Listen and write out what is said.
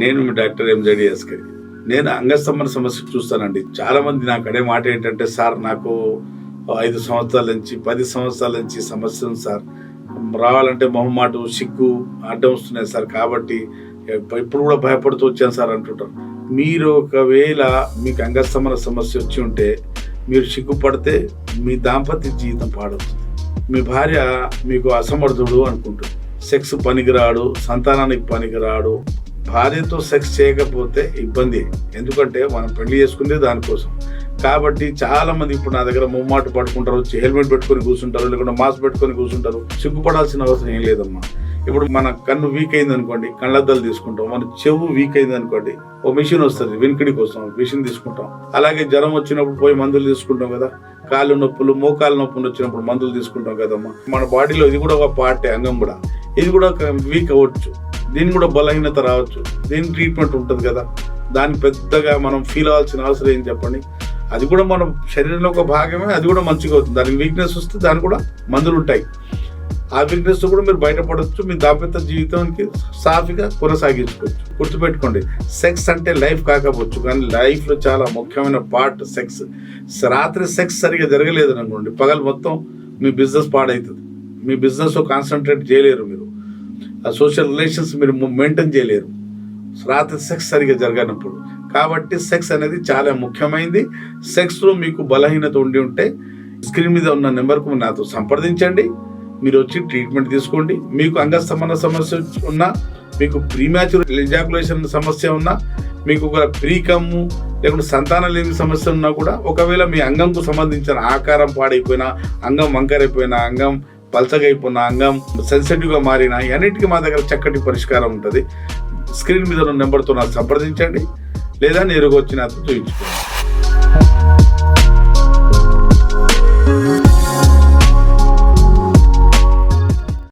నేను మీ డాక్టర్ ఎంజెడిఎస్కి నేను అంగస్తంభన సమస్య చూస్తానండి. చాలా మంది నాకు అడే మాట ఏంటంటే సార్ నాకు ఐదు సంవత్సరాల నుంచి పది సంవత్సరాల నుంచి సమస్య ఉంది సార్. రావాలంటే మొహమాటు సిగ్గు అడ్డం వస్తున్నాయి సార్. కాబట్టి ఇప్పుడు కూడా భయపడుతూ వచ్చాను సార్ అంటుంటారు. మీరు ఒకవేళ మీకు అంగస్తంభన సమస్య వచ్చి ఉంటే మీరు సిగ్గుపడితే మీ దాంపత్య జీవితం పాడవుతుంది. మీ భార్య మీకు అసమర్థుడు అనుకుంటుంది. సెక్స్ పనికిరాడు సంతానానికి పనికిరాడు భార్యతో సెక్స్ చేయకపోతే ఇబ్బంది. ఎందుకంటే మనం పెళ్ళి చేసుకుందే దానికోసం. కాబట్టి చాలా మంది ఇప్పుడు నా దగ్గర ముమ్మాట పడుకుంటారు హెల్మెట్ పెట్టుకొని కూర్చుంటారు లేకుంటే మాస్క్ పెట్టుకొని కూర్చుంటారు. సిగ్గుపడాల్సిన అవసరం ఏం లేదమ్మా. ఇప్పుడు మన కన్ను వీక్ అయింది అనుకోండి కళ్ళద్దాలు తీసుకుంటాం మన చెవు వీక్ అయింది అనుకోండి ఓ మిషన్ వస్తుంది వెనుకడి కోసం మిషన్ తీసుకుంటాం. అలాగే జ్వరం వచ్చినప్పుడు పోయి మందులు తీసుకుంటాం కదా కాళ్ళు నొప్పులు మోకాలు నొప్పులు వచ్చినప్పుడు మందులు తీసుకుంటాం కదమ్మా. మన బాడీలో ఇది కూడా ఒక పార్టే అంగం కూడా. ఇది కూడా ఒక వీక్ అవ్వచ్చు. దీని కూడా బలహీనత రావచ్చు. దీని ట్రీట్మెంట్ ఉంటుంది కదా. దాన్ని పెద్దగా మనం ఫీల్ అవ్వాల్సిన అవసరం ఏం చెప్పండి? అది కూడా మన శరీరంలో ఒక భాగమే అది కూడా మంచిగా అవుతుంది. దానికి వీక్నెస్ వస్తే దానికి కూడా మందులు ఉంటాయి. ఆ వీక్నెస్ కూడా మీరు బయటపడవచ్చు మీ దాంపత్య జీవితానికి సాఫీగా కొనసాగించుకోవచ్చు. గుర్తుపెట్టుకోండి సెక్స్ అంటే లైఫ్ కాకపోవచ్చు కానీ లైఫ్లో చాలా ముఖ్యమైన పార్ట్ సెక్స్. రాత్రి సెక్స్ సరిగా జరగలేదు అనుకోండి పగలు మొత్తం మీ బిజినెస్ పాడవుతుంది మీ బిజినెస్ కాన్సన్ట్రేట్ చేయలేరు మీరు. ఆ సోషల్ రిలేషన్స్ మీరు మెయింటైన్ చేయలేరు. రాత్రి సెక్స్ సరిగా జరగనప్పుడు. కాబట్టి సెక్స్ అనేది చాలా ముఖ్యమైనది సెక్స్లో మీకు బలహీనత ఉండి ఉంటే స్క్రీన్ మీద ఉన్న నెంబర్కు నాతో సంప్రదించండి. మీరు వచ్చి ట్రీట్మెంట్ తీసుకోండి. మీకు అంగస్తంభన సమస్య ఉన్నా మీకు ప్రీమాచ్యూర్ ఎజాకులేషన్ సమస్య ఉన్నా మీకు ఒక ప్రీకమ్ము లేకుంటే సంతానం లేని సమస్య ఉన్నా కూడా ఒకవేళ మీ అంగంకు సంబంధించిన ఆకారం పాడైపోయినా అంగం వంకరైపోయినా అంగం పల్చగైపోయిన అంగం సెన్సిటివ్గా మారిన అన్నిటికీ మా దగ్గర చక్కటి పరిష్కారం ఉంటుంది. స్క్రీన్ మీద ఉన్న నెంబర్తో నాకు సంప్రదించండి. లేదా నేరుగా వచ్చి నాతో చూపించుకోండి